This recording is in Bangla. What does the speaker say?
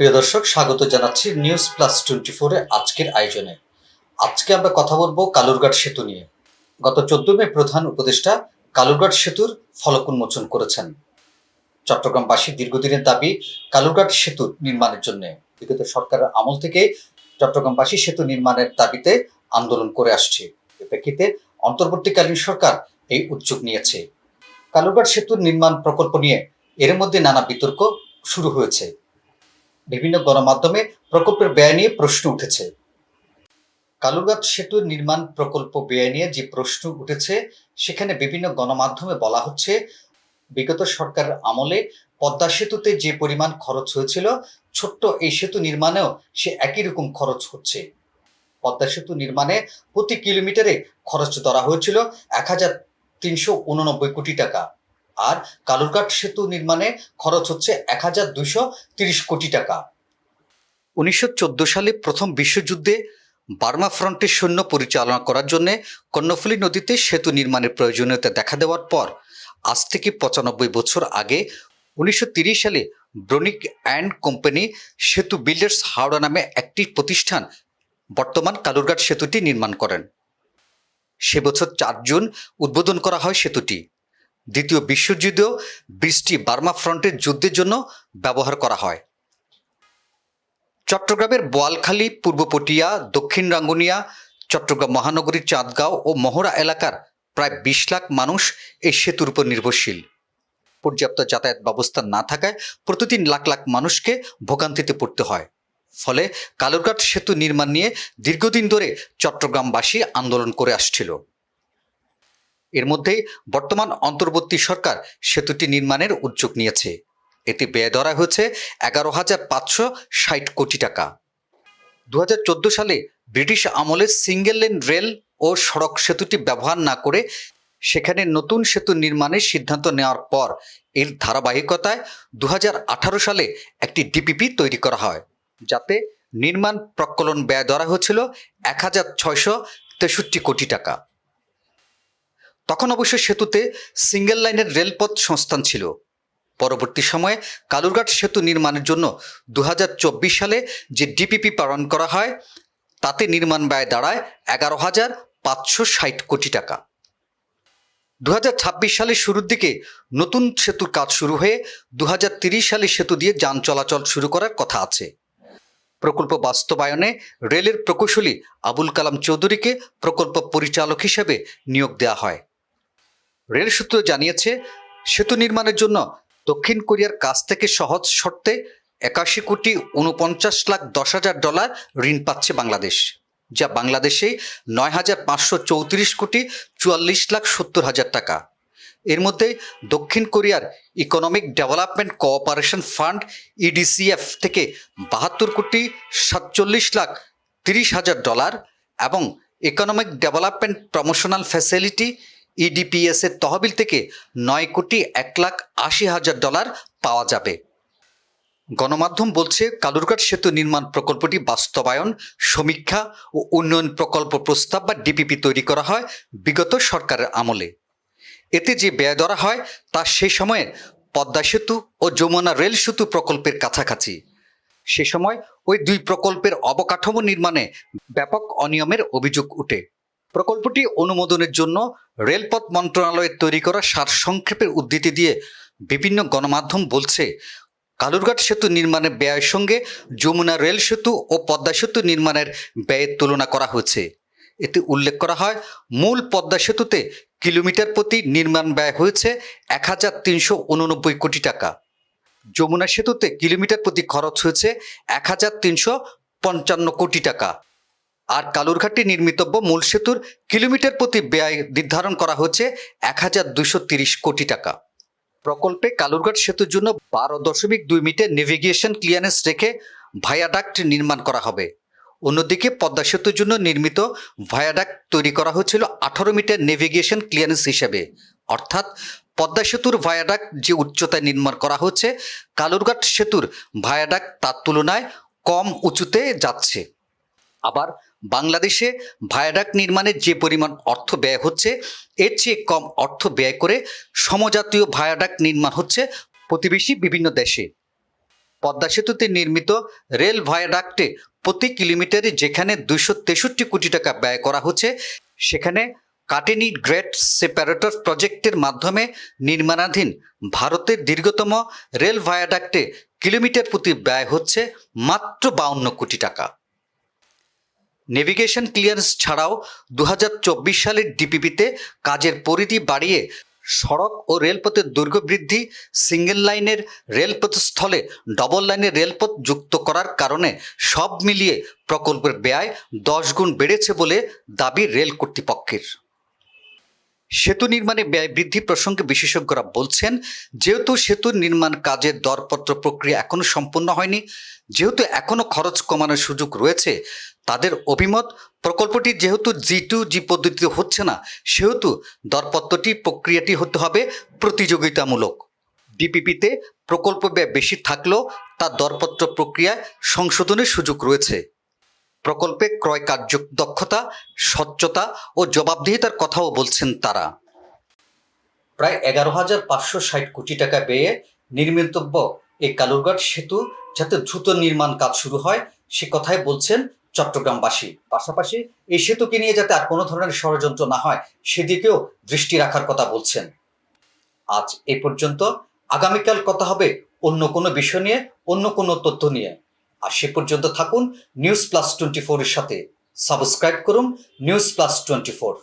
প্রিয় দর্শক, স্বাগত জানাচ্ছি নিউজ প্লাস টোয়েন্টি ফোরে আজকের আয়োজনে। আজকে আমরা কথা বলব কালুরঘাট সেতু নিয়ে। গত চোদ্দ মে প্রধান উপদেষ্টা কালুরঘাট সেতুর ফলক উন্মোচন করেছেন। চট্টগ্রামবাসী দীর্ঘদিনের দাবি কালুরঘাট সেতু নির্মাণের জন্য। বিগত সরকারের আমল থেকে চট্টগ্রামবাসী সেতু নির্মাণের দাবিতে আন্দোলন করে আসছে। এ প্রেক্ষিতে অন্তর্বর্তীকালীন সরকার এই উদ্যোগ নিয়েছে। কালুরঘাট সেতুর নির্মাণ প্রকল্প নিয়ে এর মধ্যে নানা বিতর্ক শুরু হয়েছে। বিভিন্ন গণমাধ্যমে প্রকল্পের ব্যয় নিয়ে প্রশ্ন উঠেছে। কালুরঘাট সেতু নির্মাণ প্রকল্প ব্যয় নিয়ে যে প্রশ্ন উঠেছে, সেখানে বিভিন্ন গণমাধ্যমে বলা হচ্ছে, বিগত সরকারের আমলে পদ্মা সেতুতে যে পরিমাণ খরচ হয়েছিল, ছোট্ট এই সেতু নির্মাণেও সে একই রকম খরচ হচ্ছে। পদ্মা সেতু নির্মাণে প্রতি কিলোমিটারে খরচ ধরা হয়েছিল এক হাজার তিনশো উননব্বই কোটি টাকা। আর কালুরঘাট সেতু নির্মাণে খরচ হচ্ছে এক হাজার দুশো তিরিশ কোটি টাকা। উনিশশো চোদ্দ সালে প্রথম বিশ্বযুদ্ধে বার্মা ফ্রন্টের সৈন্য পরিচালনা করার জন্য কর্ণফুলী নদীতে সেতু নির্মাণের প্রয়োজনীয়তা দেখা দেওয়ার পর আজ থেকে পঁচানব্বই বছর আগে উনিশশো সালে ব্রনিক অ্যান্ড কোম্পানি সেতু বিল্ডার্স হাওড়া নামে একটি প্রতিষ্ঠান বর্তমান কালুরঘাট সেতুটি নির্মাণ করেন। সে বছর চার জুন উদ্বোধন করা হয় সেতুটি। দ্বিতীয় বিশ্বযুদ্ধেও বৃষ্টি বার্মা ফ্রন্টের যুদ্ধের জন্য ব্যবহার করা হয়। চট্টগ্রামের বোয়ালখালী পূর্ব পটিয়া দক্ষিণ রাঙ্গুনিয়া, চট্টগ্রাম মহানগরীর চাঁদগাঁও ও মহড়া এলাকার প্রায় বিশ লাখ মানুষ এই সেতুর উপর নির্ভরশীল। পর্যাপ্ত যাতায়াত ব্যবস্থা না থাকায় প্রতিদিন লাখ লাখ মানুষকে ভোগান্তিতে পড়তে হয়। ফলে কালুরঘাট সেতু নির্মাণ নিয়ে দীর্ঘদিন ধরে চট্টগ্রামবাসী আন্দোলন করে আসছিল। এর মধ্যেই বর্তমান অন্তর্বর্তী সরকার সেতুটি নির্মাণের উদ্যোগ নিয়েছে। এতে ব্যয় ধরা হয়েছে এগারো হাজার পাঁচশো ষাট কোটি টাকা। দু হাজার চোদ্দ সালে ব্রিটিশ আমলে সিঙ্গেল লেন রেল ও সড়ক সেতুটি ব্যবহার না করে সেখানে নতুন সেতু নির্মাণের সিদ্ধান্ত নেওয়ার পর এর ধারাবাহিকতায় দু হাজার আঠারো সালে একটি ডিপিপি তৈরি করা হয়, যাতে নির্মাণ প্রকলন ব্যয় ধরা হয়েছিল এক হাজার ছয়শো তেষট্টি কোটি টাকা। তখন অবশ্য সেতুতে সিঙ্গেল লাইনের রেলপথ সংস্থান ছিল। পরবর্তী সময়ে কালুরঘাট সেতু নির্মাণের জন্য দু হাজার চব্বিশ সালে যে ডিপিপি পালন করা হয়, তাতে নির্মাণ ব্যয় দাঁড়ায় এগারো হাজার পাঁচশো ষাট কোটি টাকা। দু হাজার ছাব্বিশ সালের শুরুর দিকে নতুন সেতুর কাজ শুরু হয়ে দু সালে সেতু দিয়ে যান চলাচল শুরু করার কথা আছে। প্রকল্প বাস্তবায়নে রেলের প্রকৌশলী আবুল কালাম চৌধুরীকে প্রকল্প পরিচালক হিসেবে নিয়োগ দেওয়া হয়। রেল সূত্র জানিয়েছে, সেতু নির্মাণের জন্য দক্ষিণ কোরিয়ার কাছ থেকে সহজ শর্তে একাশি কোটি উনপঞ্চাশ লাখ দশ হাজার ডলার ঋণ পাচ্ছে বাংলাদেশ, যা বাংলাদেশে নয় হাজার পাঁচশো চৌত্রিশ কোটি চুয়াল্লিশ লাখ সত্তর হাজার টাকা। এর মধ্যে দক্ষিণ কোরিয়ার economic development cooperation fund EDCF থেকে বাহাত্তর কোটি সাতচল্লিশ লাখ তিরিশ হাজার ডলার এবং economic development promotional facility EDPS এর তহবিল থেকে নয় কোটি এক লাখ আশি হাজার ডলার পাওয়া যাবে। গণমাধ্যম বলছে, কালুরঘাট সেতু নির্মাণ প্রকল্পটি বাস্তবায়ন, সমীক্ষা ও উন্নয়ন প্রকল্প প্রস্তাব বা ডিপিপি তৈরি করা হয় বিগত সরকারের আমলে। এতে যে ব্যয় ধরা হয় তা সেই সময়ে পদ্মা সেতু ও যমুনা রেল সেতু প্রকল্পের কাছাকাছি। সে সময় ওই দুই প্রকল্পের অবকাঠামো নির্মাণে ব্যাপক অনিয়মের অভিযোগ উঠে। প্রকল্পটি অনুমোদনের জন্য রেলপথ মন্ত্রণালয়ের তৈরি করা সারসংক্ষেপের উদ্ধৃতি দিয়ে বিভিন্ন গণমাধ্যম বলছে, কালুরঘাট সেতু নির্মাণের ব্যয়ের সঙ্গে যমুনা রেল সেতু ও পদ্মা সেতু নির্মাণের ব্যয়ের তুলনা করা হয়েছে। এতে উল্লেখ করা হয়, মূল পদ্মা সেতুতে কিলোমিটার প্রতি নির্মাণ ব্যয় হয়েছে এক হাজার তিনশো উননব্বই কোটি টাকা। যমুনা সেতুতে কিলোমিটার প্রতি খরচ হয়েছে এক হাজার তিনশো পঞ্চান্ন কোটি টাকা। আর কালুরঘাটে নির্মিতব্য মূল সেতুর কিলোমিটার প্রতি ব্যয় নির্ধারণ করা হচ্ছে এক হাজার তিরিশ কোটি টাকা। প্রকল্পে কালুরঘাট সেতুর জন্য বারো দশমিক দুই মিটার নেভিগেশন ক্লিয়ারেন্স রেখে ভায়াডাক্ট নির্মাণ করা হবে। অন্যদিকে পদ্মা সেতুর জন্য নির্মিত ভায়াডাক্ট তৈরি করা হয়েছিল আঠারো মিটার নেভিগেশন ক্লিয়ারেন্স হিসেবে। অর্থাৎ পদ্মা সেতুর ভায়াডাক্ট যে উচ্চতায় নির্মাণ করা হচ্ছে, কালুরঘাট সেতুর ভায়াডাক্ট তার তুলনায় কম উঁচুতে যাচ্ছে। আবার বাংলাদেশে ভায়াডাক্ট নির্মাণের যে পরিমাণ অর্থ ব্যয় হচ্ছে, এর চেয়ে কম অর্থ ব্যয় করে সমজাতীয় ভায়াডাক্ট নির্মাণ হচ্ছে প্রতিবেশী বিভিন্ন দেশে। পদ্মা সেতুতে নির্মিত রেল ভায়াডাক্টে প্রতি কিলোমিটারে যেখানে দুইশো তেষট্টি কোটি টাকা ব্যয় করা হচ্ছে, সেখানে কাটেনি গ্রেট সেপারেটর প্রজেক্টের মাধ্যমে নির্মাণাধীন ভারতের দীর্ঘতম রেল ভায়াডাক্টে কিলোমিটার প্রতি ব্যয় হচ্ছে মাত্র বাউন্ন কোটি টাকা। নেভিগেশন ক্লিয়ারেন্স ছাড়াও দু হাজার চব্বিশ সালের ডিপিপিতে কাজের পরিধি বাড়িয়ে সড়ক ও রেলপথের দৈর্ঘ্য বৃদ্ধি সিঙ্গেল লাইনের রেলপথ স্থলে ডবল লাইনের রেলপথ যুক্ত করার কারণে সব মিলিয়ে প্রকল্পের ব্যয় দশ গুণ বেড়েছে বলে দাবি রেল কর্তৃপক্ষের। সেতু নির্মাণে ব্যয় বৃদ্ধি প্রসঙ্গে বিশেষজ্ঞরা বলছেন, যেহেতু সেতু নির্মাণ কাজের দরপত্র প্রক্রিয়া এখনও সম্পূর্ণ হয়নি, যেহেতু এখনও খরচ কমানোর সুযোগ রয়েছে, তাদের অভিমত, প্রকল্পটি যেহেতু জি টু জি পদ্ধতিতে হচ্ছে না, সেহেতু দরপত্রটি প্রক্রিয়াটি হতে হবে প্রতিযোগিতামূলক। ডিপিপিতে প্রকল্প ব্যয় বেশি থাকলেও তার দরপত্র প্রক্রিয়ায় সংশোধনের সুযোগ রয়েছে। প্রকল্পে ক্রয় কার্য, দক্ষতা, স্বচ্ছতা ও জবাবদিহিতার কথাও বলছেন তারা। প্রায় এগারো হাজার পাঁচশো ষাট কোটি টাকা ব্যয়ে নির্মিতব্য এই কালুরঘাট সেতু যাতে দ্রুত নির্মাণ কাজ শুরু হয়, সে কথাই বলছেন চট্টগ্রামবাসী। পাশাপাশি এই সেতুকে নিয়ে যাতে আর কোনো ধরনের ষড়যন্ত্র না হয়, সেদিকেও দৃষ্টি রাখার কথা বলছেন। আজ এ পর্যন্ত আগামীকাল কথা হবে অন্য কোনো বিষয় নিয়ে, অন্য কোনো তথ্য নিয়ে। আর সে পর্যন্ত থাকুন নিউজ প্লাস টোয়েন্টি ফোরের সাথে। সাবস্ক্রাইব করুন নিউজ প্লাস টোয়েন্টি ফোর